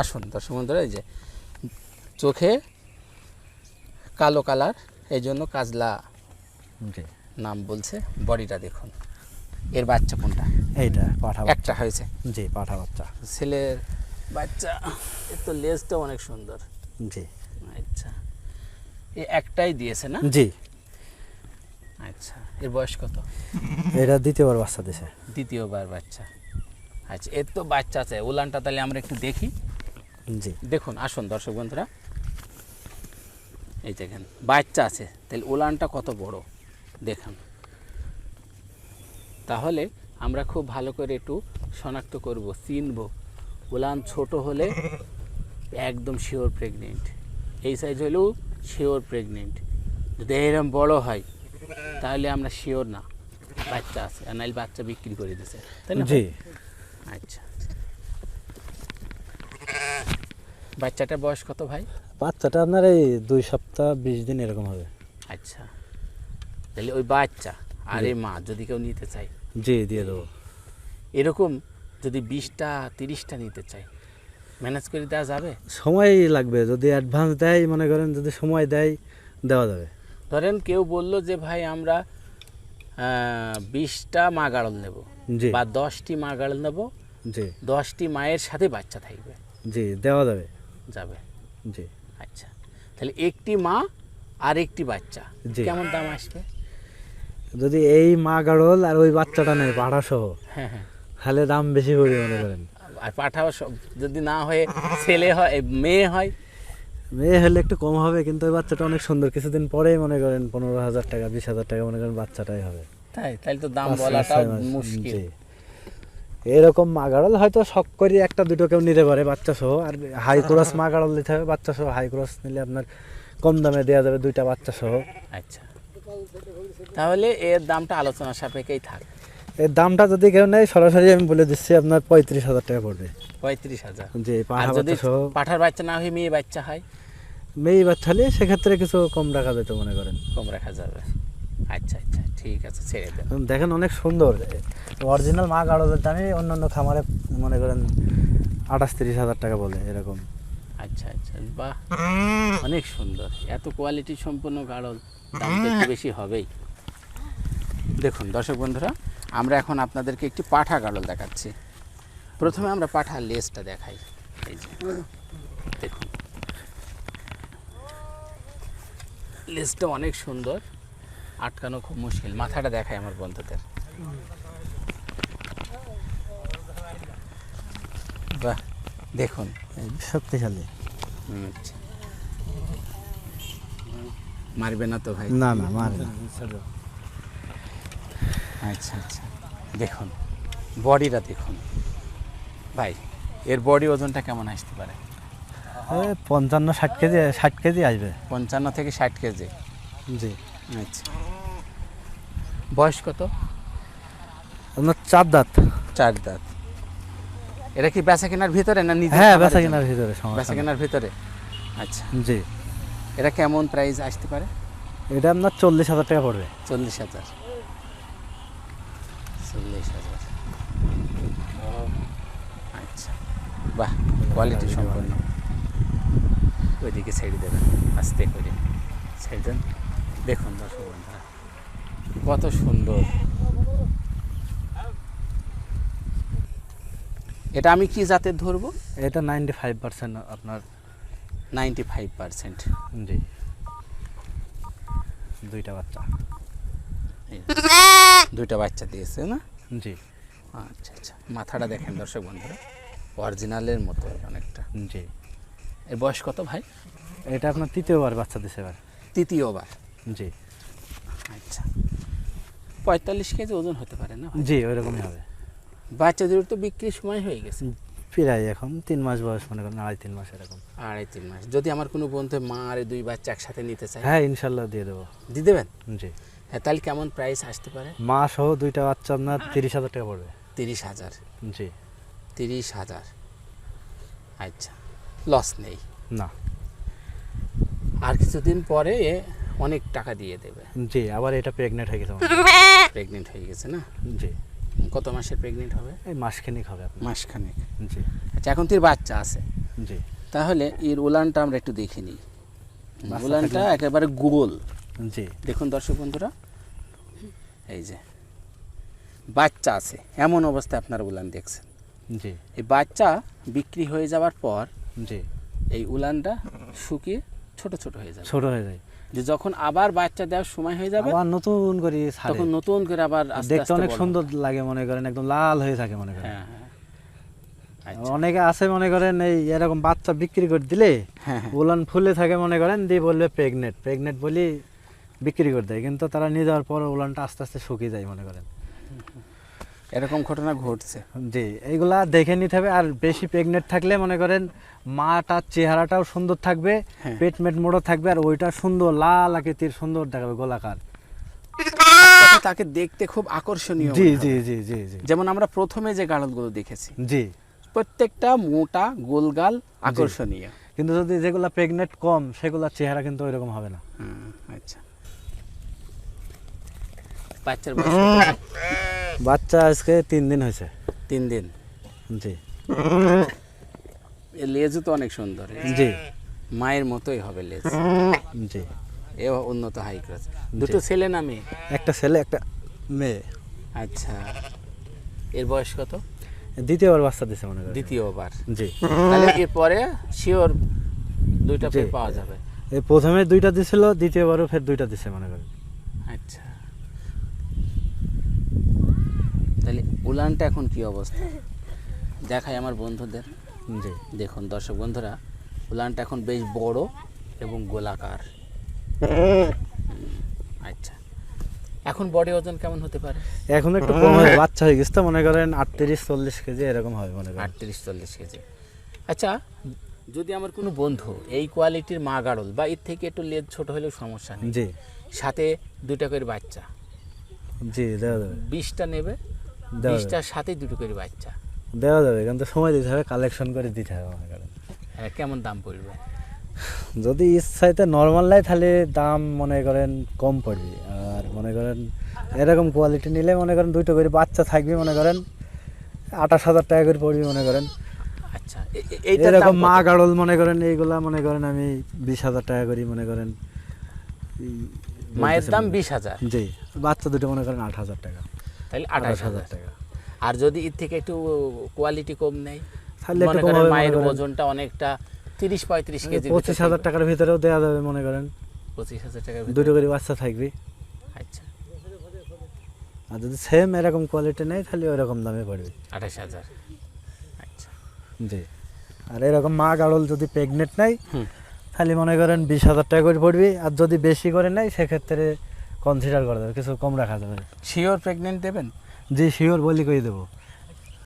আসুন দর্শক বন্ধুরা এই যে চোখে কালো কালার এই জন্য কাজলা নাম বলছে বডিটা দেখুন। এর বাচ্চা কোনটা? এইটা পাঠা একটা হয়েছে। জি পাঠা বাচ্চা। ছেলের বাচ্চা এর তো লেজটা অনেক সুন্দর। জি। আচ্ছা এ একটাই দিয়েছে না? জি। আচ্ছা এর বয়স কত? এটা দ্বিতীয়বার বাচ্চা দিছে। দ্বিতীয়বার বাচ্চা। আচ্ছা এর তো বাচ্চা আছে উলানটা তাহলে আমরা একটু দেখি। জি। দেখুন আসুন দর্শক বন্ধুরা। এই দেখেন বাচ্চা আছে তাহলে উলানটা কত বড়? দেখুন। তাহলে আমরা খুব ভালো করে একটু শনাক্ত করব চিনব। উলান ছোট হলে একদম শিওর প্রেগনেন্ট এই সাইজ হলেও শিওর প্রেগনেন্ট যদি এরকম বড় হয় তাহলে আমরা শিওর না। বাচ্চা আছে আর নাইলে বাচ্চা বিক্রি করে দিছে। তাই না জি। আচ্ছা। বাচ্চাটার বয়স কত ভাই? বাচ্চাটা আপনার এই দুই সপ্তাহ বিশ দিন এরকম হবে। আচ্ছা। তাহলে ওই বাচ্চা আর এই মা যদি কেউ নিতে চায়? জি দিয়ে দেবো। এরকম যদি বিশটা তিরিশটা নিতে চায় ম্যানেজ করে দেওয়া যাবে? সময় লাগবে। যদি অ্যাডভান্স দেয় মনে করেন যদি সময় দেয় দেওয়া যাবে। ধরেন কেউ বলল যে ভাই আমরা বিশটা মা গাড়ল নেব জি। বা দশটি মা গাড়ল নেব। জি। দশটি মায়ের সাথে বাচ্চা থাকবে। জি দেওয়া যাবে। যাবে। জি। আচ্ছা। তাহলে একটি মা আর একটি বাচ্চা। কেমন দাম আসবে? যদি এই মা গাড়ল আর ওই বাচ্চাটা নেই পাঠা সহ হ্যাঁ হ্যাঁ। তাহলে দাম বেশি পড়বে মনে করেন। আর সব। যদি না হয়ে ছেলে হয় মেয়ে হয়? মেয়ে হলে একটু কম হবে কিন্তু ওই বাচ্চাটা অনেক সুন্দর। কিছুদিন পরেই মনে করেন পনেরো হাজার টাকা বিশ হাজার টাকা মনে করেন বাচ্চাটাই হবে। তাই তাহলে তো দাম মাস, মুশকিল। এরকম মাগাড়ল হয়তো শখ করে একটা দুটো কেউ নিতে পারে বাচ্চা সহ। আর হাই ক্রস মাগাড়ল নিতে হবে বাচ্চা সহ হাই ক্রস নিলে আপনার কম দামে দেওয়া যাবে দুইটা বাচ্চা সহ। আচ্ছা। তাহলে এর দামটা আলোচনা সাপেক্ষেই থাক। এর দামটা যদি কেউ নেয় সরাসরি আমি বলে দিচ্ছি আপনার পঁয়ত্রিশ হাজার টাকা পড়বে। পঁয়ত্রিশ হাজার। আর পাঠা যদি বাচ্চা সহ। পাঠার বাচ্চা না হয়ে মেয়ে বাচ্চা হয়? মেয়ে বাচ্চা হলে সেক্ষেত্রে কিছু কম রাখা যেত মনে করেন। কম রাখা যাবে। আচ্ছা আচ্ছা ঠিক আছে ছেড়ে দেন। দেখেন অনেক সুন্দর। অরিজিনাল মা গাড়লের দামে অন্যান্য খামারে মনে করেন আঠাশ তিরিশ হাজার টাকা বলে এরকম। আচ্ছা আচ্ছা বাহ অনেক সুন্দর। এত কোয়ালিটি সম্পন্ন গাড়ল দাম একটু বেশি হবেই। দেখুন দর্শক বন্ধুরা আমরা এখন আপনাদেরকে একটি পাঠা গাড়ল দেখাচ্ছি। প্রথমে আমরা পাঠার লেজটা দেখাই। এই যে দেখুন। লেজটা অনেক সুন্দর। আটকানো খুব মুশকিল। মাথাটা দেখায় আমার বন্ধুদের। বাহ দেখুন। শক্তিশালী। আচ্ছা। মারবে না তো ভাই? না না মারে না। আচ্ছা আচ্ছা। দেখুন বডিটা দেখুন। ভাই এর বডি ওজনটা কেমন আসতে পারে? পঞ্চান্ন ষাট কেজি ষাট কেজি আসবে। পঞ্চান্ন থেকে ষাট কেজি? জি। আচ্ছা। বয়স কত? আপনার চার দাঁত। চার দাঁত। এটা কি বেচা কেনার ভিতরে না নিজে হ্যাঁ বেচা কেনার ভিতরে বেচা কেনার ভিতরে? আচ্ছা। জি। এটা কেমন প্রাইস আসতে পারে? এটা আপনার চল্লিশ হাজার টাকা পড়বে। চল্লিশ হাজার। চল্লিশ হাজার। আচ্ছা। বাহ কোয়ালিটি সম্পন্ন। ওইদিকে ছেড়ে দেবেন। আস্তে করে। ছেড়ে দেন। দেখুন দর্শক বন্ধুরা। কত সুন্দর। এটা আমি কি জাতের ধরবো? এটা নাইনটি ফাইভ পার্সেন্ট আপনার। নাইনটি ফাইভ পার্সেন্ট জি। দুইটা বাচ্চা। দুইটা বাচ্চা দিয়েছে না? জি। আচ্ছা আচ্ছা। মাথাটা দেখেন দর্শক বন্ধুরা অরিজিনালের মতো অনেকটা। জি। এর বয়স কত ভাই? এটা আপনার তৃতীয়বার বাচ্চা দিছে এবার। তৃতীয়বার। জি। আচ্ছা। পঁয়তাল্লিশ কেজি ওজন হতে পারে না জি ওইরকমই হবে। বাচ্চাদের তো বিক্রির সময় হয়ে গেছে। প্রায় এখন তিন মাস বয়স মনে করেন আড়াই তিন মাস এরকম। আড়াই তিন মাস। যদি আমার কোনো বন্ধু মা আর দুই বাচ্চা একসাথে নিতে চায়? হ্যাঁ ইনশাল্লাহ দিয়ে দেবো। দিয়ে দেবেন? জি। হ্যাঁ তাহলে কেমন প্রাইস আসতে পারে? মা সহ দুইটা বাচ্চা আপনার তিরিশ হাজার টাকা পড়বে। তিরিশ হাজার। জি। তিরিশ হাজার। আচ্ছা লস নেই। না। আর কিছুদিন পরে অনেক টাকা দিয়ে দেবে। জি আবার এটা প্রেগনেন্ট হয়ে গেছে প্রেগনেন্ট হয়ে। গেছে না? জি। কত মাসের প্রেগনেন্ট হবে? এই মাসখানিক হবে আপনার। মাসখানেক। জি। আচ্ছা এখন তোর বাচ্চা আছে। জি। তাহলে এর উলানটা আমরা একটু দেখে নিই। উলানটা একেবারে গোল জি। দেখুন দর্শক বন্ধুরা এই যে বাচ্চা আছে এমন অবস্থায় আপনার উলান দেখছেন। জি। এই বাচ্চা বিক্রি হয়ে যাওয়ার পর জি। এই উলানটা শুকিয়ে ছোট ছোট হয়ে যায় ছোট হয়ে যায়। যে যখন আবার বাচ্চা দেওয়ার সময় হয়ে যাবে আবার নতুন করে তখন নতুন করে আবার আস্তে দেখতে অনেক সুন্দর লাগে মনে করেন একদম লাল হয়ে থাকে মনে করেন। হ্যাঁ হ্যাঁ। আচ্ছা। অনেকে আছে মনে করেন এই এরকম বাচ্চা বিক্রি করে দিলে হ্যাঁ হ্যাঁ। উলান ফুলে থাকে মনে করেন দিয়ে বলবে প্রেগনেন্ট প্রেগনেন্ট বলি বিক্রি করে দেয়। কিন্তু তারা নিয়ে যাওয়ার পর উলানটা আস্তে আস্তে শুকিয়ে যায় মনে করেন। এরকম ঘটনা ঘটছে। জি এইগুলা দেখে নিতে হবে। আর বেশি প্রেগনেন্ট থাকলে মনে করেন মাটার চেহারাটাও সুন্দর থাকবে। পেট মেট মোড়ো থাকবে আর ওইটা সুন্দর লাল আকৃতির সুন্দর দেখাবে গোলাকার। তাকে দেখতে খুব আকর্ষণীয় জি জি জি জি জি। যেমন আমরা প্রথমে যে গাড়লগুলো দেখেছি জি। প্রত্যেকটা মোটা গোলগাল আকর্ষণীয়। কিন্তু যদি যেগুলা প্রেগনেন্ট কম সেগুলা চেহারা কিন্তু ওইরকম হবে না। হুম, আচ্ছা। বাচ্চার? বাচ্চা আজকে তিন দিন হয়েছে। তিন দিন। জি। লেজও তো অনেক সুন্দর। জি। মায়ের মতোই হবে লেজ। জি। এ উন্নত হাই ক্লাস দুটো ছেলে না মেয়ে? একটা ছেলে একটা মেয়ে। আচ্ছা। এর বয়স কত? দ্বিতীয়বার বাচ্চা দিছে মনে করেন। দ্বিতীয়বার। জি। তাহলে এরপরে শিওর দুইটা ফের পাওয়া যাবে। এই প্রথমে দুইটা দিছিল দ্বিতীয়বারও ফের দুইটা দিছে মনে করেন আচ্ছা তাহলে উলানটা এখন কি অবস্থা? দেখাই আমার বন্ধুদের। জি। দেখুন দর্শক বন্ধুরা উলানটা এখন বেশ বড় এবং গোলাকার। আচ্ছা এখন বডি ওজন কেমন হতে পারে? এখন একটু কম হয়ে বাচ্চা হয়ে গেছে তো মনে করেন আটত্রিশ চল্লিশ কেজি এরকম হবে মনে করেন। আটত্রিশ চল্লিশ কেজি। আচ্ছা যদি আমার কোনো বন্ধু এই কোয়ালিটির মা গাড়ল বা এর থেকে একটু লেজ ছোট হলেও সমস্যা নেই জি। সাথে দুটা করে বাচ্চা জি যাবে। বিশটা নেবে? বিশটার সাথে দুটো করে বাচ্চা। দেওয়া যাবে কিন্তু সময় দিতে হবে কালেকশন করে দিতে হবে মনে করেন হ্যাঁ, কেমন দাম পড়বে? যদি ইচ্ছাইতে নর্মাল লাই তাহলে দাম মনে করেন কম পড়বে। আর মনে করেন এরকম কোয়ালিটি নিলে মনে করেন দুটো করে বাচ্চা থাকবে মনে করেন আঠাশ হাজার টাকা করে পড়বে মনে করেন। আচ্ছা এরকম মা গাড়ল মনে করেন এইগুলা মনে করেন আমি বিশ হাজার টাকা করি মনে করেন। মায়ের দাম বিশ হাজার। জি বাচ্চা দুটো মনে করেন আট হাজার টাকা। তাহলে আঠাশ হাজার টাকা। আর যদি এর থেকে একটু কোয়ালিটি কম নেই তাহলে মনে করেন মায়ের ওজনটা অনেকটা তিরিশ পঁয়ত্রিশ কেজি পঁচিশ হাজার টাকার ভিতরেও দেওয়া যাবে মনে করেন। পঁচিশ হাজার টাকার ভিতরে। দুটো করে বাচ্চা থাকবে। আচ্ছা। আর যদি সেম এরকম কোয়ালিটি নেই তাহলে ওইরকম দামে পড়বে। আঠাশ হাজার। আচ্ছা। জি। আর এরকম মা গাড়ল যদি প্রেগনেন্ট নাই তাহলে মনে করেন বিশ হাজার টাকা করে পড়বে। আর যদি বেশি করে নেয় সেক্ষেত্রে কনসিডার করা যাবে কিছু কম রাখা যাবে। শিওর প্রেগনেন্ট দেবেন? জি শিওর বলি করে দেবো।